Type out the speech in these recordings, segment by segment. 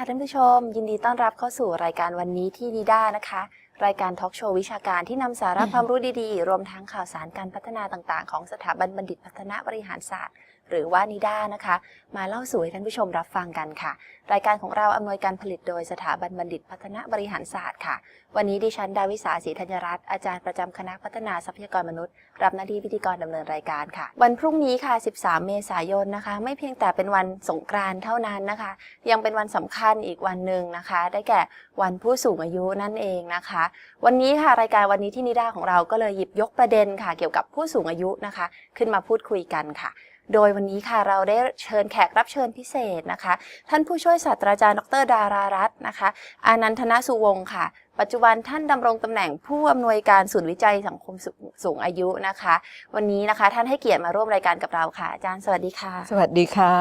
วัสดีค่ะท่านผู้ชม ยินดีต้อนรับเข้าสู่รายการวันนี้ที่ดีด้านะคะ รายการทอล์กโชว์วิชาการที่นำสาระความรู้ดีๆ รวมทั้งข่าวสารการพัฒนาต่างๆ ของสถาบันบัณฑิตพัฒนาบริหารศาสตร์ หรือว่านิด้านะคะ มาเล่าสู่ให้ท่านผู้ชมรับฟังกันค่ะ รายการของเราอำนวยการผลิตโดยสถาบันบัณฑิตพัฒนาบริหารศาสตร์ค่ะ วันนี้ดิฉันดาวิสาศรีธัญรัตน์อาจารย์ประจำคณะพัฒนาทรัพยากรมนุษย์ รับหน้าที่พิธีกรดำเนินรายการค่ะ วันพรุ่งนี้ค่ะ 13 เมษายนนะคะ ไม่เพียงแต่เป็นวันสงกรานต์เท่านั้นนะคะ ยังเป็นวันสำคัญอีกวันหนึ่งนะคะ ได้แก่วันผู้สูงอายุนั่นเองนะคะ วันนี้ค่ะรายการวันนี้ที่นิด้าของเราก็เลยหยิบยกประเด็นค่ะ เกี่ยวกับผู้สูงอายุนะคะ ขึ้นมาพูดคุยกันค่ะ โดยวันนี้ค่ะเราได้เชิญแขกรับเชิญพิเศษนะคะ ท่านผู้ช่วยศาสตราจารย์ดรดารารัตน์นะคะ อานันทนาสุวงศ์ค่ะ ปัจจุบันท่านดำรงตำแหน่งผู้อำนวยการศูนย์วิจัยสังคมสูสูงอายุนะคะ วันนี้นะคะท่านให้เกียรติมาร่วมรายการกับเราค่ะ อาจารย์สวัสดีค่ะ สวัสดีค่ะ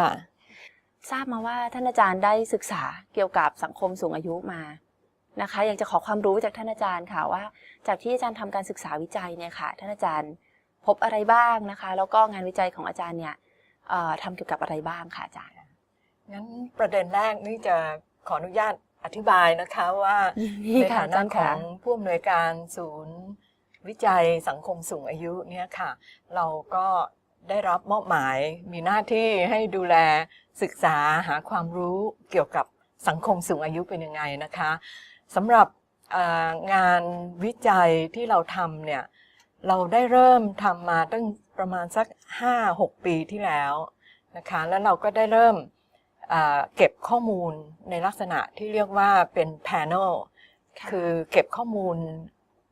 ทราบมาว่าท่านอาจารย์ได้ศึกษาเกี่ยวกับสังคมสูงอายุมานะคะอยากจะขอความรู้จากท่านอาจารย์ค่ะว่า จากที่อาจารย์ทำการศึกษาวิจัยเนี่ยค่ะ ท่านอาจารย์พบอะไรบ้างนะคะ แล้วก็งานวิจัยของอาจารย์เนี่ยเอ่อ ทำเกี่ยวกับอะไรบ้างค่ะอาจารย์ งั้นประเด็นแรกนี่จะขออนุญาตอธิบายนะคะว่านี่ในค่ะฐาอานะจารย์ขค่ะองผู้อำนวยการศูนย์ วิจัยสังคมสูงอายุเนี่ยค่ะ เราก็ได้รับมอบหมายมีหน้าที่ให้ดูแลศึกษาหาความรู้เกี่ยวกับสังคมสูงอายุเป็นยังไงนะคะสำหรับเอ่องานวิจัยที่เราทำเนี่ยเราได้เริ่มทำมาตั้ง ประมาณสัก 5-6 ปีที่แล้วนะคะแล้วเราก็ได้เริ่มอ่าเก็บข้อมูลในลักษณะที่เรียกว่าเป็น panel ค่ะคือเก็บข้อมูล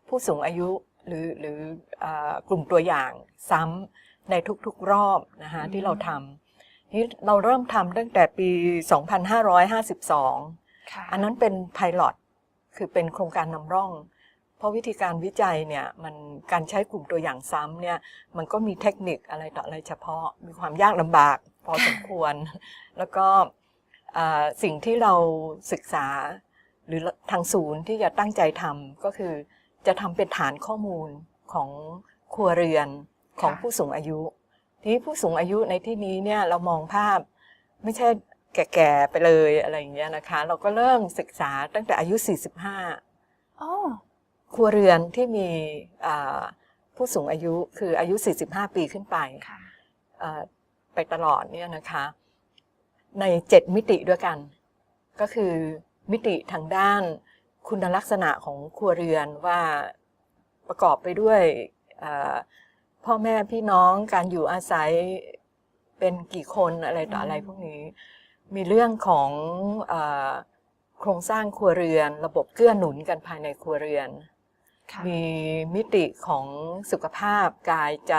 ผู้สูงอายุหรือหรืออากลุ่มตัวอย่างซ้ำในทุกๆรอบนะคะที่เราทำนี่เราเริ่มทำตั้งแต่ปี 2552ค่ะอันนั้นเป็นไพลอตคือเป็นโครงการนำร่อง เพราะวิธีการวิจัยเนี่ยมันการใช้กลุ่มตัวอย่างซ้ำเนี่ยมันก็มีเทคนิคอะไรต่ออะไรเฉพาะ มีความยากลำบากพอสมควร แล้วก็สิ่งที่เราศึกษาหรือทางศูนย์ที่จะตั้งใจทำก็คือจะทำเป็นฐานข้อมูลของครัวเรือนของผู้สูงอายุ ทีนี้ผู้สูงอายุในที่นี้เนี่ยเรามองภาพไม่ใช่แก่ๆไปเลยอะไรอย่างเงี้ยนะคะ เราก็เริ่มศึกษาตั้งแต่อายุ 45อ๋อ ครัวเรือนที่มีอ่าผู้สูงอายุคืออายุ 45 ปีขึ้นไปค่ะอ่าไปตลอดเนี่ยนะคะใน 7 มิติด้วยกัน ก็คือมิติทางด้านคุณลักษณะของครัวเรือนว่าประกอบไปด้วยอ่าพ่อแม่พี่น้องการอยู่อาศัยเป็นกี่คนอะไรต่ออะไรอืมพวกนี้ มีเรื่องของอาโครงสร้างครัวเรือน ระบบเกื้อหนุนกันภายในครัวเรือนค่ะ มีมิติของสุขภาพกายใจ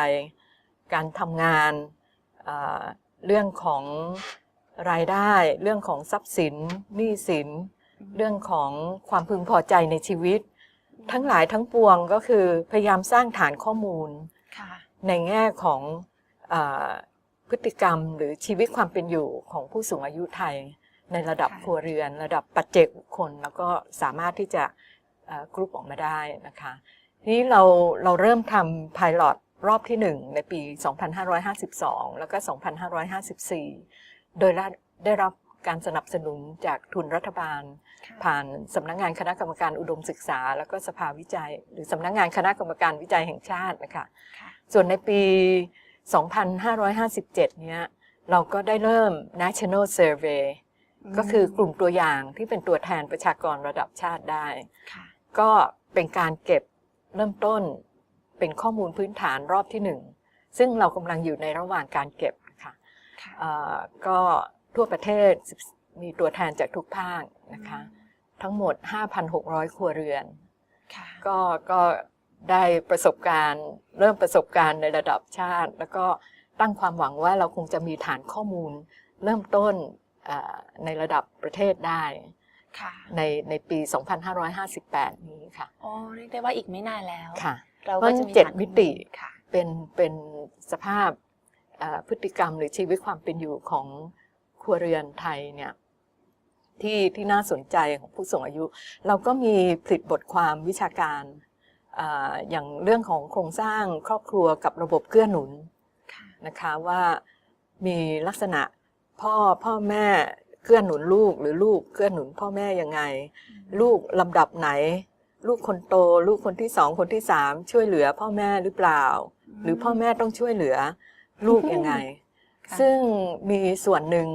การทำงานอ่าเรื่องของรายได้ เรื่องของทรัพย์สินหนี้สิน เรื่องของความพึงพอใจในชีวิต ทั้งหลายทั้งปวงก็คือพยายามสร้างฐานข้อมูลค่ะในแง่ของอาพฤติกรรมหรือชีวิตความเป็นอยู่ของผู้สูงอายุไทย ในระดับค่ะครัวเรือน ระดับปัจเจกบุคคลแล้วก็สามารถที่จะอ่า กรุ๊ปออกมาได้นะคะทีนี้เราเราเริ่มทำพายลอตรอบที่ 1 ในปี 2552 แล้วก็ 2554 โดยได้รับการสนับสนุนจากทุนรัฐบาลค่ะผ่านสำนักงานคณะกรรมการอุดมศึกษา แล้วก็สภาวิจัย หรือสำนักงานคณะกรรมการวิจัยแห่งชาตินะคะค่ะส่วนในปี 2557 เนี้ยเราก็ได้เริ่ม National Survey ก็คือกลุ่มตัวอย่างที่เป็นตัวแทนประชากรระดับชาติได้ค่ะ ก็เป็นการเก็บเริ่มต้นเป็นข้อมูลพื้นฐานรอบที่หนึ่งซึ่งเรากำลังอยู่ในระหว่างการเก็บค่ะค่ะเอ่อก็ทั่วประเทศมีตัวแทนจากทุกภาคนะคะทั้งหมด 5,600 ครัวเรือนค่ะก็ก็ได้ประสบการณ์ เริ่มประสบการณ์ในระดับชาติ แล้วก็ตั้งความหวังว่าเราคงจะมีฐานข้อมูลเริ่มต้นเอ่อในระดับประเทศได้ค่ะ ในในปี 2558 นี้ค่ะอ๋อเรียกได้ว่าอีกไม่นานแล้วค่ะ เราเพก็ราะจะมีเจ็ดฐานข้อมิติค่ะเป็นเป็นสภาพเอ่อพฤติกรรมหรือชีวิตความเป็นอยู่ของครัวเรือนไทยเนี่ยที่ที่น่าสนใจของผู้สูงอายุ เราก็มีผลิตบทความวิชาการอาอย่างเรื่องของโครงสร้างครอบครัวกับระบบเกื้อหนุนค่ะนะคะว่ามีลักษณะพ่อพ่อแม่ เกื้อหนุนลูกหรือลูกเกื้อหนุนพ่อแม่ยังไง ลูกลำดับไหน ลูกคนโต ลูกคนที่สองคนที่สามช่วยเหลือพ่อแม่หรือเปล่า หรือพ่อแม่ต้องช่วยเหลือ ลูกยังไงค่ะซึ่งมีส่วนหนึ่ง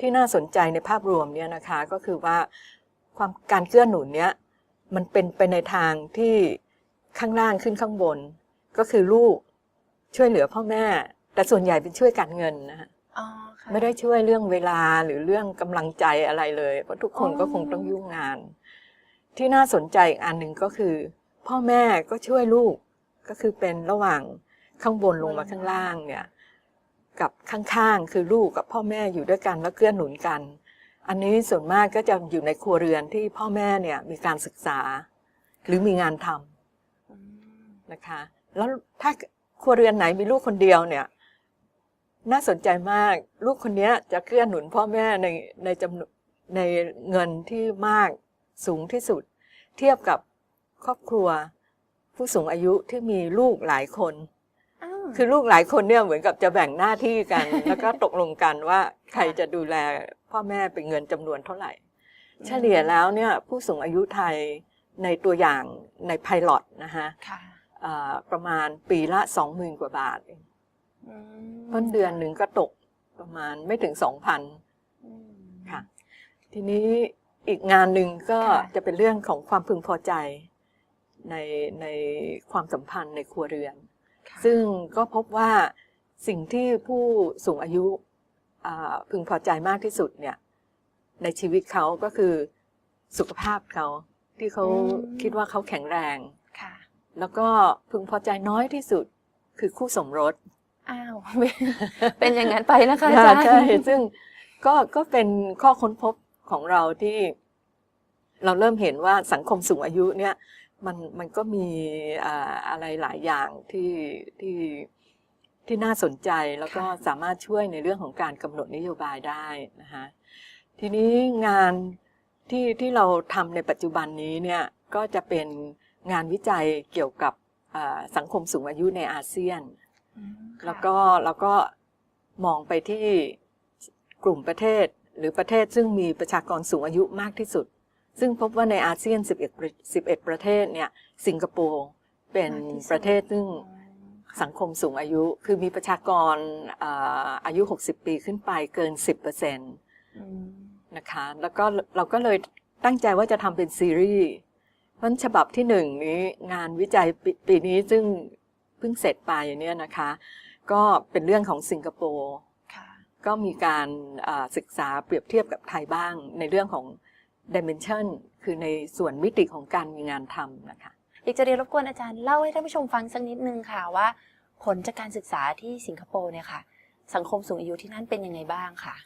ที่น่าสนใจในภาพรวมเนี่ยนะคะก็คือว่าความการเกื้อหนุนเนี้ยมันเป็นไปในทางที่ข้างล่างขึ้นข้างบน ก็คือลูกช่วยเหลือพ่อแม่ แต่ส่วนใหญ่เป็นช่วยการเงินนะฮะอ๋อค่ะ ไม่ได้ช่วยเรื่องเวลาหรือเรื่องกำลังใจอะไรเลยเพราะทุกคนอ๋อก็คงต้องยุ่งงาน ที่น่าสนใจอีกอันหนึ่งก็คือ พ่อแม่ก็ช่วยลูกก็คือเป็นระหว่างข้างบนลงมาข้างล่างเนี่ย กับข้างๆคือลูกกับพ่อแม่อยู่ด้วยกันแล้วเกื้อหนุนกัน อันนี้ส่วนมากก็จะอยู่ในครัวเรือนที่พ่อแม่เนี่ยมีการศึกษา หรือมีงานทำอืมนะคะ แล้วถ้าครัวเรือนไหนมีลูกคนเดียวเนี่ย น่าสนใจมาก ลูกคนเนี้ยจะเกื้อหนุนพ่อแม่ในในจำนวนในเงินที่มากสูงที่สุด เทียบกับครอบครัว ผู้สูงอายุที่มีลูกหลายคนอ้าวคือลูกหลายคนเนี่ยเหมือนกับจะแบ่งหน้าที่กัน แล้วก็ตกลงกันว่าใครจะดูแลพ่อแม่เป็นเงินจำนวนเท่าไหร่ เฉลี่ยแล้วเนี่ยผู้สูงอายุไทยในตัวอย่างในไพลอตนะฮะค่ะเอ่อประมาณปีละ20,000กว่าบาทเอง อืมเพราะเดือนหนึ่งก็ตกประมาณไม่ถึง2,000อืมค่ะ ทีนี้อีกงานหนึ่งก็ค่ะจะเป็นเรื่องของความพึงพอใจในในความสัมพันธ์ในครัวเรือนค่ะซึ่งก็พบว่าสิ่งที่ผู้สูงอายุอ่าพึงพอใจมากที่สุดเนี่ยในชีวิตเขาก็คือสุขภาพเขาที่เขาคิดว่าเขาแข็งแรงค่ะแล้วก็พึงพอใจน้อยที่สุดคือคู่สมรส อ้าวเป็นอย่างนั้นไปนะคะอาจารย์ใช่ซึ่งก็ก็เป็นข้อค้นพบของเราที่เราเริ่มเห็นว่าสังคมสูงอายุเนี่ยมันมันก็มีอ่าอะไรหลายอย่างที่ที่ที่น่าสนใจแล้วก็ค่ะสามารถช่วยในเรื่องของการกำหนดนโยบายได้นะคะทีนี้งานที่ที่เราทำในปัจจุบันนี้เนี่ยก็จะเป็นงานวิจัยเกี่ยวกับอ่าสังคมสูงอายุในอาเซียนอืมค่ะ แล้วก็แล้วก็มองไปที่กลุ่มประเทศหรือประเทศซึ่งมีประชากรสูงอายุมากที่สุด ซึ่งพบว่าในอาเซียน 11ประ11 ประเทศเนี่ยสิงคโปร์เป็นมากที่สุดประเทศซึ่งอืมสังคมสูงอายุ คือมีประชากรอ่าอายุ 60 ปีขึ้นไปเกิน 10%อืมนะคะ แล้วก็เราก็เลยตั้งใจว่าจะทำเป็นซีรีส์เพราะฉะนั้นฉบับที่หนึ่งนี้งานวิจัยปปีนี้ซึ่ง เพิ่งเสร็จไปเนี่ยนะคะ ก็เป็นเรื่องของสิงคโปร์ค่ะก็มีการอ่าศึกษาเปรียบเทียบกับไทยบ้างในเรื่องของ dimension คือในส่วนมิติของการมีงานทำนะคะอยากจะเรียนรบกวนอาจารย์เล่าให้ท่านผู้ชมฟังสักนิดนึงค่ะว่า ผลจากการศึกษาที่สิงคโปร์เนี่ยค่ะ สังคมสูงอายุที่นั่นเป็นยังไงบ้างค่ะ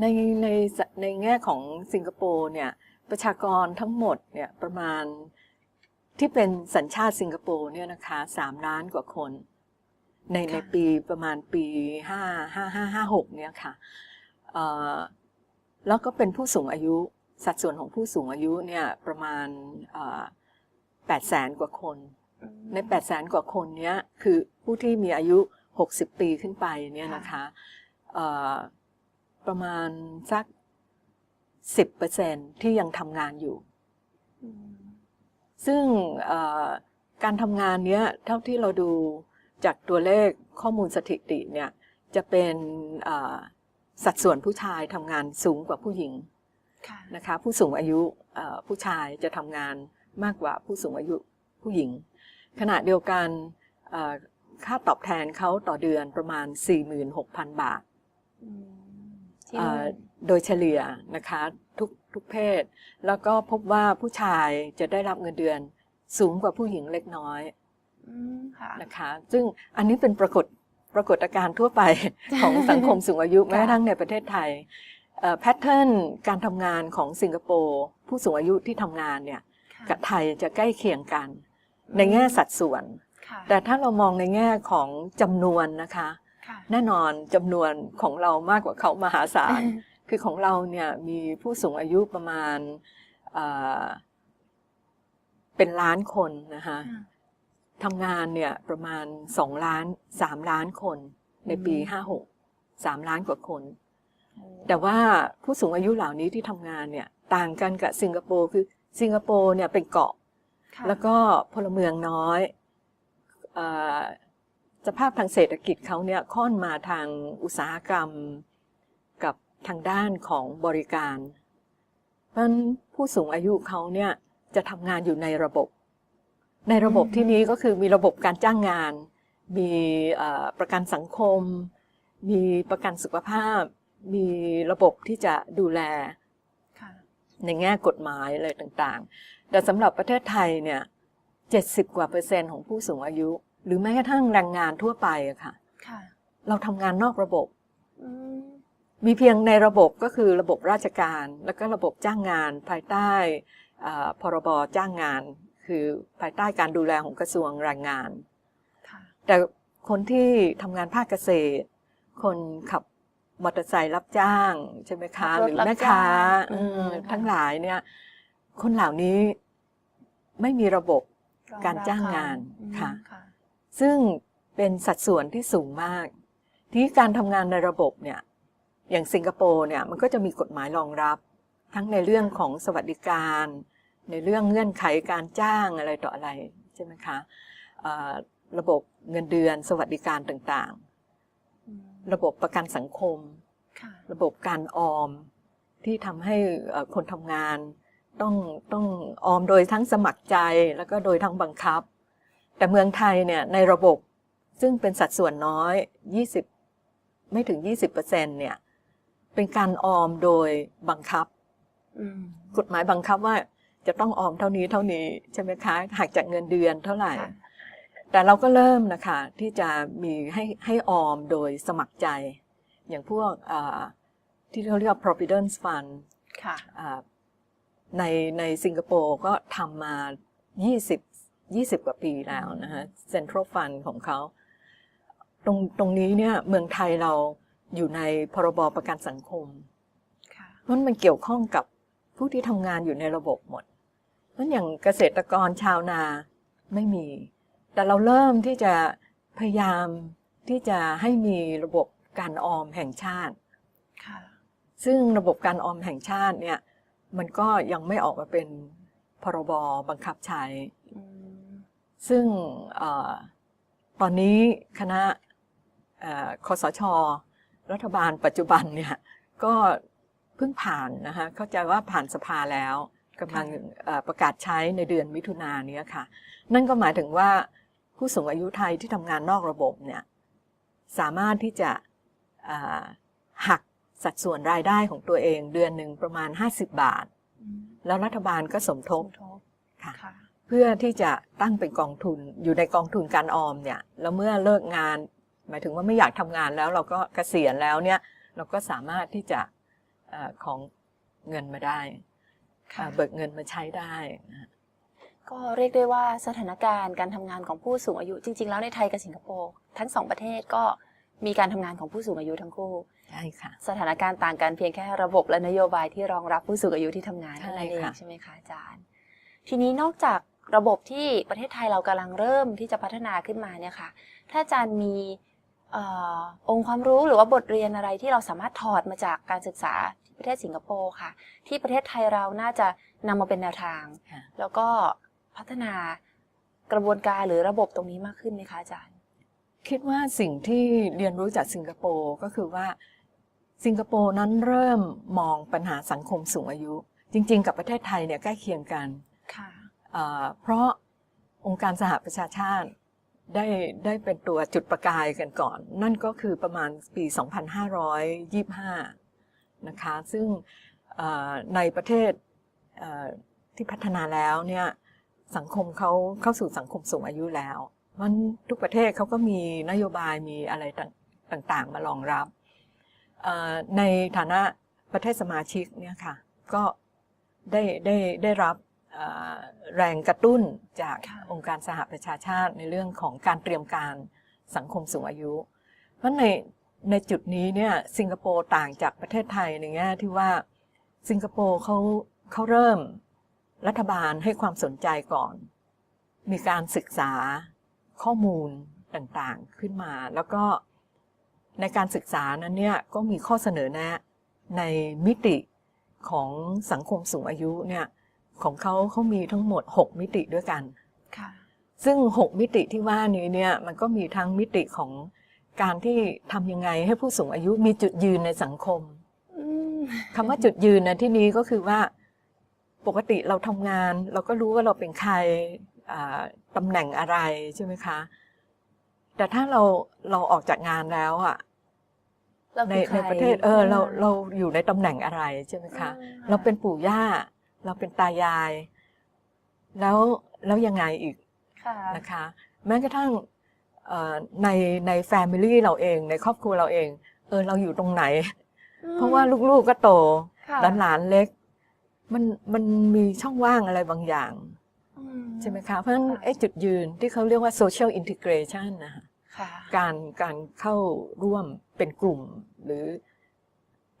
ในในในแง่ของสิงคโปร์เนี่ยประชากรทั้งหมดเนี่ยประมาณ ที่เป็นสัญชาติสิงคโปร์เนี่ยนะคะสามล้านกว่าคน ในค่ะในปีประมาณปีห้าห้าห้าห้าหกเนี่ยค่ะเอ่อแล้วก็เป็นผู้สูงอายุสัดส่วนของผู้สูงอายุเนี่ยประมาณแปดแสนกว่าคนอืมใน8 0 0แสนกว่าคนเนี้ยคือผู้ที่มีอายุ 60 ปีขึ้นไปเนี่ยนะคะเอ่อประมาณสัก 10%ที่ยังทำงานอยู่อืม ซึ่งเอ่อการทำงานเนี้ยเท่าที่เราดูจากตัวเลขข้อมูลสถิติเนี่ยจะเป็นเอ่อสัดส่วนผู้ชายทำงานสูงกว่าผู้หญิงค่ะนะคะผู้สูงอายุเอ่อผู้ชายจะทำงานมากกว่าผู้สูงอายุผู้หญิง ขณะเดียวกันเอ่อค่าตอบแทนเขาต่อเดือนประมาณ 46,000 บาทอืมที่เอ่นู่อนโดยเฉลี่ยนะคะทุก ทุกเพศ แล้วก็พบว่าผู้ชายจะได้รับเงินเดือนสูงกว่าผู้หญิงเล็กน้อยอืมค่ะนะคะ ซึ่งอันนี้เป็นปรากฏปรากฏการณ์ทั่วไปของสังคมสูงอายุแม้กระทั่งในประเทศไทยแพทเทิร์นการทำงานของสิงคโปร์ผู้สูงอายุที่ทำงานเนี่ยค่ะกับไทยจะใกล้เคียงกัน ในแง่สัดส่วนค่ะแต่ถ้าเรามองในแง่ของจำนวนนะคะค่ะแน่นอนจำนวนของเรามากกว่าเขามหาศาล คือของเราเนี่ยมีผู้สูงอายุประมาณเอ่อเป็นล้านคนนะคะค่ะทำงานเนี่ยประมาณสองล้านสามล้านคนในปีอืมห้าหกสามล้านกว่าคน แต่ว่าผู้สูงอายุเหล่านี้ที่ทำงานเนี่ยต่างกันกับสิงคโปร์คือสิงคโปร์เนี่ยเป็นเกาะค่ะแล้วก็พลเมืองน้อยเอ่อสภาพทางเศรษฐกิจเขาเนี่ยค่อนมาทางอุตสาหกรรมกับ ทางด้านของบริการ เพราะฉะนั้นผู้สูงอายุเขาเนี่ยจะทำงานอยู่ในระบบ ในระบบที่นี้ก็คือมีระบบการจ้างงาน มีเอ่อประกันสังคม มีประกันสุขภาพ มีระบบที่จะดูแลค่ะในแง่กฎหมายอะไรต่างๆ แต่สำหรับประเทศไทยเนี่ยเจ็ดสิบกว่าเปอร์เซ็นต์ของผู้สูงอายุ หรือแม้กระทั่งแรงงานทั่วไปอะค่ะค่ะเราทำงานนอกระบบอื มมีเพียงในระบบก็คือระบบราชการ แล้วก็ระบบจ้างงาน ภายใต้อ่าพรบจ้างงาน คือภายใต้การดูแลของกระทรวงแรงงานค่ะแต่คนที่ทำงานภาคเกษตร คนขับมอเตอร์ไซค์รับจ้างใช่ไหมคะขับรถหรือแม่ค้ารับจ้างเอออืมทั้งหลายเนี่ย คนเหล่านี้ไม่มีระบบองการจ้างงานอืมค่ะค่ะ ซึ่งเป็นสัดส่วนที่สูงมาก ที่การทำงานในระบบเนี่ย อย่างสิงคโปร์เนี่ยมันก็จะมีกฎหมายรองรับ ทั้งในเรื่องของสวัสดิการ ในเรื่องเงื่อนไขการจ้างอะไรต่ออะไรใช่ไหมคะเอ่อระบบเงินเดือนสวัสดิการต่างอืมๆระบบประกันสังคมค่ะระบบการออมที่ทำให้เอ่อคนทำงานต้องต้องออมโดยทั้งสมัครใจแล้วก็โดยทั้งบังคับ แต่เมืองไทยเนี่ยในระบบซึ่งเป็นสัดส่วนน้อย 20 ไม่ถึง 20%เนี่ย เป็นการออมโดยบังคับอืมกฎหมายบังคับว่าจะต้องออมเท่านี้เท่านี้ใช่ไหมคะหักจากเงินเดือนเท่าไหร่ค่ะแต่เราก็เริ่มนะคะที่จะมีให้ให้ออมโดยสมัครใจ อย่างพวกอ่าที่เขาเรียกว่า providence fund ค่ะอ่าในในสิงคโปร์ก็ทำมา 20 20 กว่าปีแล้วนะฮะ Central Fund ของเขา ตรงตรงนี้เนี่ยเมืองไทยเรา อยู่ในพรบประกันสังคมค่ะเพราะมันเกี่ยวข้องกับผู้ที่ทำงานอยู่ในระบบหมด เพราะอย่างเกษตรกรชาวนาไม่มี แต่เราเริ่มที่จะพยายามที่จะให้มีระบบการออมแห่งชาติค่ะซึ่งระบบการออมแห่งชาติเนี่ยมันก็ยังไม่ออกมาเป็นพรบบังคับใช้อืมซึ่งเออตอนนี้คณะเอ่อคสช รัฐบาลปัจจุบันเนี่ยก็เพิ่งผ่านนะคะเข้าใจว่าผ่านสภาแล้วกำลังเอ่อประกาศใช้ในเดือนมิถุนายนเนี้ยค่ะ นั่นก็หมายถึงว่าผู้สูงอายุไทยที่ทำงานนอกระบบเนี่ยสามารถที่จะอ่าหักสัดส่วนรายได้ของตัวเองเดือนหนึ่งประมาณ 50 บาทอืมแล้วรัฐบาลก็สมทสบมทบค่ะค่ะเพื่อที่จะตั้งเป็นกองทุนอยู่ในกองทุนการออมเนี่ยแล้วเมื่อเลิกงาน หมายถึงว่าไม่อยากทำงานแล้วเราก็เกษียณแล้วเนี่ยเราก็สามารถที่จะเออของเงินมาได้ค่ะเอ่อเบิกเงินมาใช้ได้นะฮะก็เรียกได้ว่าสถานการณ์การทำงานของผู้สูงอายุจริง ๆ แล้วในไทยกับสิงคโปร์ทั้งสองประเทศก็มีการทำงานของผู้สูงอายุทั้งคู่ใช่ค่ะสถานการณ์ต่างกันเพียงแค่ระบบและนโยบายที่รองรับผู้สูงอายุที่ทำงานใช่เท่านั้นเองค่ะใช่ไหมคะอาจารย์ ทีนี้นอกจากระบบที่ประเทศไทยเรากำลังเริ่มที่จะพัฒนาขึ้นมาเนี่ยค่ะ ถ้าอาจารย์มีเออองค์ความรู้หรือว่าบทเรียนอะไรที่เราสามารถถอดมาจากการศึกษาที่ประเทศสิงคโปร์ค่ะ ที่ประเทศไทยเราน่าจะนำมาเป็นแนวทางค่ะแล้วก็พัฒนากระบวนการหรือระบบตรงนี้มากขึ้นไหมคะอาจารย์ คิดว่าสิ่งที่เรียนรู้จากสิงคโปร์ก็คือว่า สิงคโปร์นั้นเริ่มมองปัญหาสังคมสูงอายุ จริง ๆ กับประเทศไทยเนี่ยใกล้เคียงกันค่ะอ่าเพราะองค์การสหประชาชาติ ได้ได้เป็นตัวจุดประกายกันก่อน นั่นก็คือประมาณปี 2525 นะคะ ซึ่งในประเทศที่พัฒนาแล้วเนี่ยสังคมเขาเข้าสู่สังคมสูงอายุแล้วมันทุกประเทศเขาก็มีนโยบายมีอะไรต่างๆ มารองรับ ในฐานะประเทศสมาชิกเนี่ยค่ะก็ได้ได้ได้รับ แรงกระตุ้นจากค่ะองค์การสหประชาชาติในเรื่องของการเตรียมการสังคมสูงอายุ เพราะในในจุดนี้เนี่ยสิงคโปร์ต่างจากประเทศไทยในแง่ที่ว่าสิงคโปร์เขาเขาเริ่มรัฐบาลให้ความสนใจก่อน มีการศึกษาข้อมูลต่างๆขึ้นมา แล้วก็ในการศึกษานั้นเนี่ยก็มีข้อเสนอแนะในมิติของสังคมสูงอายุเนี่ย ของเขาเขามีทั้งหมด 6 มิติด้วยกันค่ะซึ่ง 6 มิติที่ว่านี้เนี่ยมันก็มีทั้งมิติของการที่ทำยังไงให้ผู้สูงอายุมีจุดยืนในสังคมอืมคำว่าจุดยืนในที่นี้ก็คือว่าปกติเราทำงาน เราก็รู้ว่าเราเป็นใครอ่าตำแหน่งอะไรใช่ไหมคะ แต่ถ้าเราเราออกจากงานแล้วอะเราในคือใคในประเทศเออเราเราอยู่ในตำแหน่งอะไรใช่ไหมคะอืมเราเป็นปู่ย่า เราเป็นตายาย แล้วแล้วยังไงอีกค่ะนะคะ แม้กระทั่งเอ่อในในแฟมิลี่เราเอง ในครอบครัวเราเอง เออเราอยู่ตรงไหน เพราะว่าลูกๆก็โตค่ะหลานๆเล็ก มันมันมีช่องว่างอะไรบางอย่างอืใช่ไหมคะเพราะฉะนั้นค่ะไอ้จุดยืนที่เขาเรียกว่า social integration นะคะค่ะการการเข้าร่วมเป็นกลุ่ม หรือ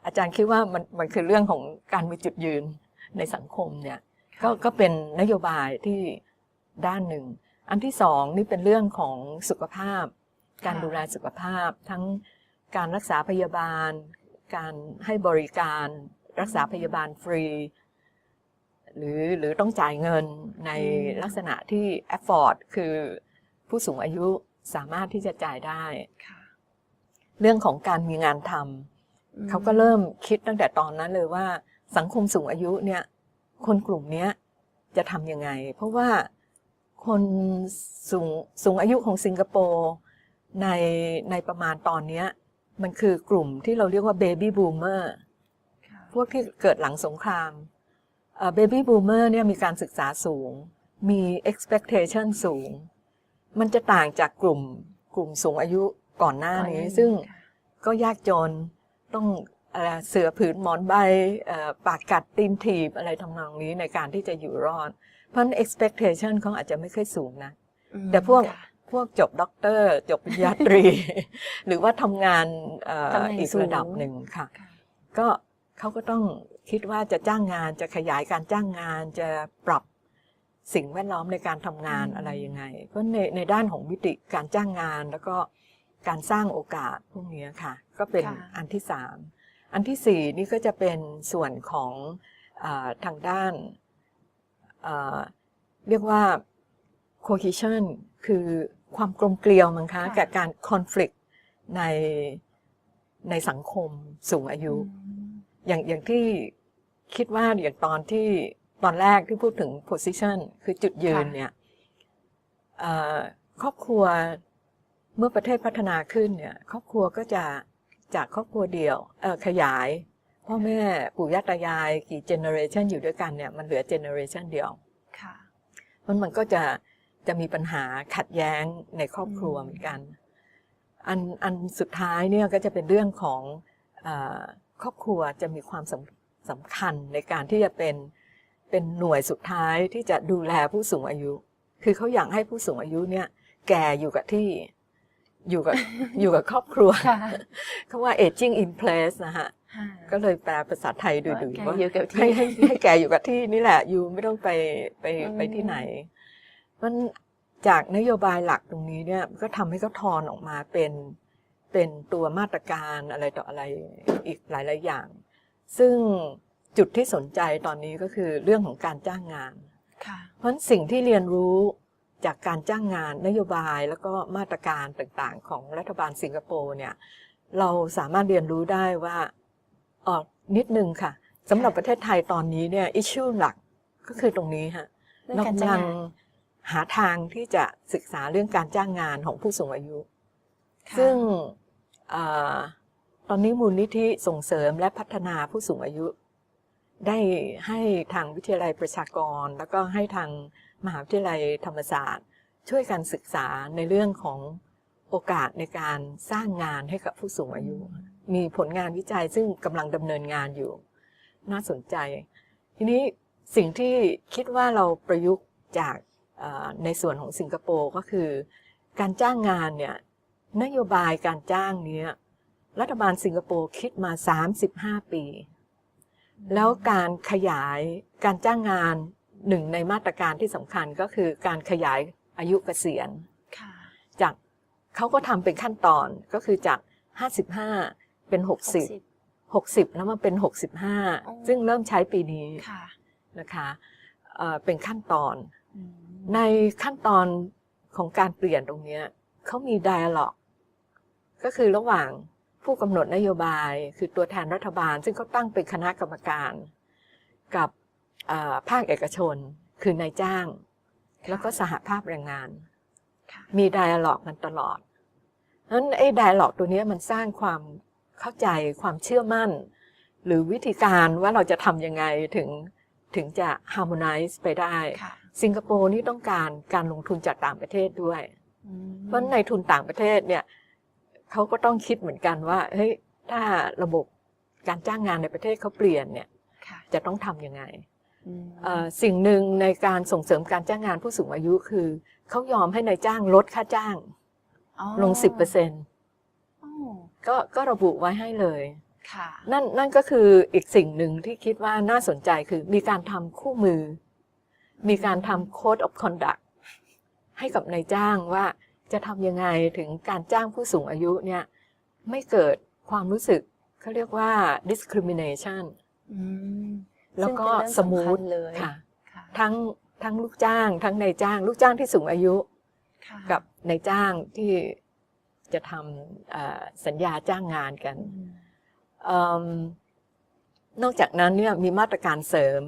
อาจารย์คิดว่ามันมันคือเรื่องของการมีจุดยืน ในสังคมเนี่ยก็ก็เป็นนโยบายที่ด้านหนึ่ง อันที่สองนี่เป็นเรื่องของสุขภาพ การค่ะดูแลสุขภาพ ทั้งการรักษาพยาบาล การให้บริการรักษาพยาบาลฟรี หรือหรือต้องจ่ายเงินในอืมลักษณะที่ afford คือผู้สูงอายุสามารถที่จะจ่ายได้ค่ะเรื่องของการมีงานทำอืมเขาก็เริ่มคิดตั้งแต่ตอนนั้นเลยว่า สังคมสูงอายุเนี่ยคนกลุ่มเนี้ยจะทำยังไง เพราะว่าคนสูงสูงอายุของสิงคโปร์ในในประมาณตอนเนี้ยมันคือกลุ่มที่เราเรียกว่าเบบี้บูมเมอร์ค่ะพวกที่เกิดหลังสงครามเบบี้บูมเมอร์เนี่ยมีการศึกษาสูง มี expectation สูง มันจะต่างจากกลุ่มกลุ่มสูงอายุก่อนหน้านี้ ซึ่งค่ะก็ยากจนต้อง เอ่อเสือผืนหมอนใบเอ่อปากกัดตีนถีบอะไรทำนองนี้ในการที่จะอยู่รอด เพราะฉะนั้น expectation เขาอาจจะไม่ค่อยสูงนะอืมแต่พวกค่ะพวกจบด็อกเตอร์จบปริญญาตรี หรือว่าทำงานเอ่อตำแหน่งอีกสูงระดับหนึ่งค่ะค่ะ ก็เขาก็ต้องคิดว่าจะจ้างงานจะขยายการจ้างงานจะปรับสิ่งแวดล้อมในการทำงานอืมอะไรยังไง เพราะในในด้านของมิติการจ้างงานแล้วก็การสร้างโอกาสพวกนี้ค่ะ ก็เป็นค่ะอันที่สาม อันที่สี่นี่ก็จะเป็นส่วนของอาทางด้านอ่าเรียกว่า cohesion คือความกลมเกลียวมั้งคะค่ะกับการ conflict ในในสังคมสูงอายุอืมอย่างอย่างที่คิดว่าอย่างตอนที่ตอนแรกที่พูดถึง position คือจุดยืนเนี่ยเอ่อครอบครัวเมื่อประเทศพัฒนาขึ้นเนี่ยครอบครัวก็จะ จากครอบครัวเดียวเอ่อขยาย พ่อแม่ปู่ย่าตายายกี่เจเนอเรชันอยู่ด้วยกันเนี่ยมันเหลือเจเนอเรชันเดียวค่ะเพราะมันก็จะจะมีปัญหาขัดแย้งในครอบครัวอืมเหมือนกัน อันอันสุดท้ายเนี่ยก็จะเป็นเรื่องของอาครอบครัวจะมีความสำสำคัญในการที่จะเป็นเป็นหน่วยสุดท้ายที่จะดูแลผู้สูงอายุ คือเขาอยากให้ผู้สูงอายุเนี่ยแก่อยู่กับที่ อยู่กับอยู่กับครอบครัวค่ะเขาว่า aging in place นะฮะก็เลยแปลภาษาไทยดูดูแกว่าอยู่กับให้ที่ให้ให้แกอยู่กับที่นี่แหละ อยู่ไม่ต้องไปไปอืมไปที่ไหน มันจากนโยบายหลักตรงนี้เนี่ยก็ทำให้เขาทอนออกมาเป็นเป็นตัวมาตรการอะไรต่ออะไรอีกหลายๆอย่าง ซึ่งจุดที่สนใจตอนนี้ก็คือเรื่องของการจ้างงานค่ะเพราะฉะนั้นสิ่งที่เรียนรู้ จากการจ้างงานนโยบายแล้วก็มาตรการต่างๆ ของรัฐบาลสิงคโปร์เนี่ยเราสามารถเรียนรู้ได้ว่าเออนิดนึงค่ะสำหรับประเทศไทยตอนนี้เนี่ยอิชชูหลักก็คือตรงนี้ฮะเรื่องเราการจ้างกำลังงานหาทางที่จะศึกษาเรื่องการจ้างงานของผู้สูงอายุค่ะซึ่งอาตอนนี้มูลนิธิส่งเสริมและพัฒนาผู้สูงอายุ ได้ให้ทางวิทยาลัยประชากร แล้วก็ให้ทาง มหาวิทยาลัยธรรมศาสตร์ ช่วยกันศึกษาในเรื่องของโอกาสในการสร้างงานให้กับผู้สูงอายุ มีผลงานวิจัยซึ่งกำลังดำเนินงานอยู่ น่าสนใจ ทีนี้สิ่งที่คิดว่าเราประยุกต์จากในส่วนของสิงคโปร์ก็คือ การจ้างงานเนี่ยนโยบายการจ้างเนี้ยรัฐบาลสิงคโปร์คิดมา 35 ปี แล้วการขยายการจ้างงาน หนึ่งในมาตรการที่สำคัญก็คือการขยายอายุเกษียณค่ะจากเขาก็ทำเป็นขั้นตอนก็คือจาก 55 เป็น 60 60 แล้วมาเป็นอ๋อ65 ซึ่งเริ่มใช้ปีนี้ค่ะนะคะเอ่อเป็นขั้นตอนอืมในขั้นตอนของการเปลี่ยนตรงเนี้ยเขามี dialog ก็คือระหว่างผู้กำหนดนโยบาย คือตัวแทนรัฐบาล ซึ่งเขาตั้งเป็นคณะกรรมการ กับเอ่อ ภาคเอกชน คือนายจ้าง แล้วก็สหภาพแรงงานค่ะมี dialog กันตลอดนั้นไอ้ dialog ตัวเนี้ยมันสร้างความเข้าใจความเชื่อมั่น หรือวิธีการว่าเราจะทำยังไงถึงถึงจะ harmonize ไปได้ค่ะสิงคโปร์นี่ต้องการการลงทุนจากต่างประเทศด้วยอืมเพราะในทุนต่างประเทศเนี่ยเขาก็ต้องคิดเหมือนกันว่าเฮ้ยถ้าระบบการจ้างงานในประเทศเขาเปลี่ยนเนี่ยค่ะจะต้องทำยังไงอืมเอ่อ สิ่งหนึ่งในการส่งเสริมการจ้างงานผู้สูงอายุคือ เขายอมให้นายจ้างลดค่าจ้างอ๋อลง10%เอ๋อก็ก็ระบุไว้ให้เลยค่ะนั่นนั่นก็คืออีกสิ่งหนึ่งที่คิดว่าน่าสนใจคือมีการทำคู่มือ มีการทำ code of conduct ให้กับนายจ้างว่าจะทำยังไงถึงการจ้างผู้สูงอายุเนี่ยไม่เกิดความรู้สึกเขาเรียกว่า discrimination อืม แล้วก็ซึ่งเป็นเรื่องสมูทสำคัญเลยค่ะค่ะ ทั้งทั้งลูกจ้าง ทั้งนายจ้าง ลูกจ้างที่สูงอายุค่ะกับนายจ้างที่จะทำเอ่อสัญญาจ้างงานกันอืมเอิ่มนอกจากนั้นเนี่ยมีมาตรการเสริม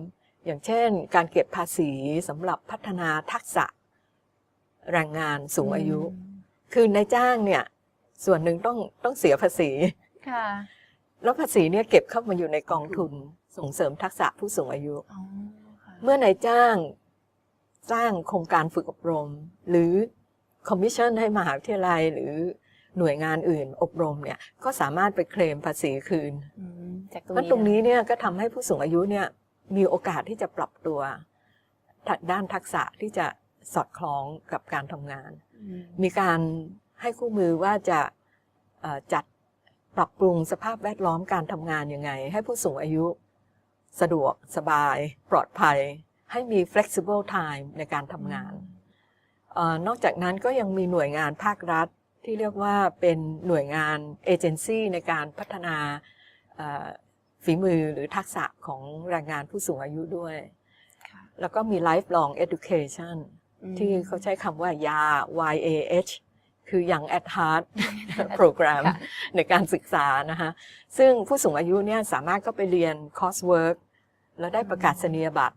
อย่างเช่น การเก็บภาษีสำหรับพัฒนาทักษะแรงงานสูงอายุ คือนายจ้างเนี่ย ส่วนหนึ่งต้องต้องเสียภาษีค่ะแล้วภาษีเนี่ยเก็บเข้ามาอยู่ในกองทุน ส่งเสริมทักษะผู้สูงอายุอ๋อค่ะเมื่อนายจ้างสร้างโครงการฝึกอบรม หรือคอมมิชชั่นให้มหาวิทยาลัยหรือหน่วยงานอื่นอบรมเนี่ยก็สามารถไปเคลมภาษีคืนอืมจากตรงเพราะนี้ตรงนี้เนี่ยก็ทำให้ผู้สูงอายุเนี่ยมีโอกาสที่จะปรับตัวทางด้านทักษะที่จะสอดคล้องกับการทำงานอืมมีการให้คู่มือว่าจะเอ่อจัดปรับปรุงสภาพแวดล้อมการทำงานยังไง ให้ผู้สูงอายุ สะดวกสบาย ปลอดภัย ให้มี flexible time ในการทำงานเออนอกจากนั้นก็ยังมีหน่วยงานภาครัฐที่เรียกว่าเป็นหน่วยงานเอเจนซี่ในการพัฒนาเอ่อฝีมือหรือทักษะของแรงงานผู้สูงอายุด้วยค่ะแล้วก็มี lifelong education อืมที่เขาใช้คำว่า ยา YAH คือ Young at Heart Program ค่ะในการศึกษานะคะซึ่งผู้สูงอายุเนี่ยสามารถก็ไปเรียนคอร์สเวิร์กแล้วได้ประกาศนียบัตร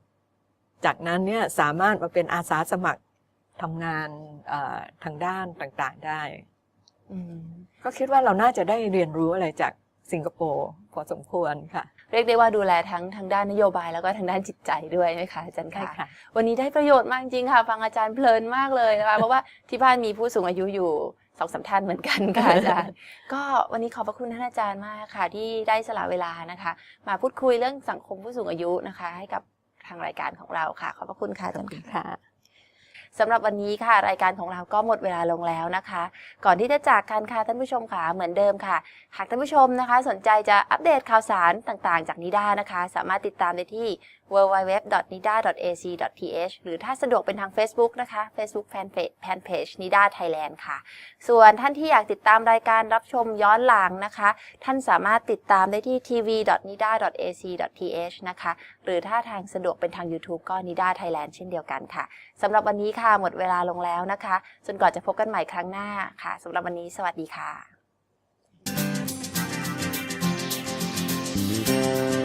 จากนั้นเนี่ยสามารถมาเป็นอาสาสมัครทำงานเอ่อทางด้านต่างๆได้อืมก็คิดว่าเราน่าจะได้เรียนรู้อะไรจากสิงคโปร์พอสมควรค่ะ เรียกได้ว่าดูแลทั้งทางด้านนโยบายแล้วก็ทางด้านจิตใจด้วยไหมคะอาจารย์ใช่คะค่ะ วันนี้ได้ประโยชน์มากจริงค่ะ ฟังอาจารย์เพลินมากเลยนะคะเพราะว่าที่บ้านมีผู้สูงอายุอยู่สองสามท่านเหมือนกันค่ะอาจารย์ ก็วันนี้ขอบพระคุณท่านอาจารย์มากค่ะ ที่ได้สละเวลานะคะ มาพูดคุยเรื่องสังคมผู้สูงอายุนะคะ ให้กับทางรายการของเราค่ะ ขอบพระคุณค่ะอาจารย์ค่ะค่ะ สำหรับวันนี้ค่ะ รายการของเราก็หมดเวลาลงแล้วนะคะ ก่อนที่จะจากกันค่ะท่านผู้ชมค่ะเหมือนเดิมค่ะ หากท่านผู้ชมนะคะ สนใจจะอัปเดตข่าวสารต่างๆ จากนิด้านะคะ สามารถติดตามได้ที่ www.nida.ac.th หรือถ้าสะดวกเป็นทาง Facebook นะคะ Facebook Fan Page Nida Thailand ค่ะ ส่วนท่านที่อยากติดตามรายการรับชมย้อนหลังนะคะ ท่านสามารถติดตามได้ที่ tv.nida.ac.th นะคะ หรือถ้าทางสะดวกเป็นทาง YouTube ก็ Nida Thailand เช่นเดียวกันค่ะสำหรับวันนี้ค่ะหมดเวลาลงแล้วนะคะ จนกว่าจะพบกันใหม่ครั้งหน้าค่ะสำหรับวันนี้สวัสดีค่ะ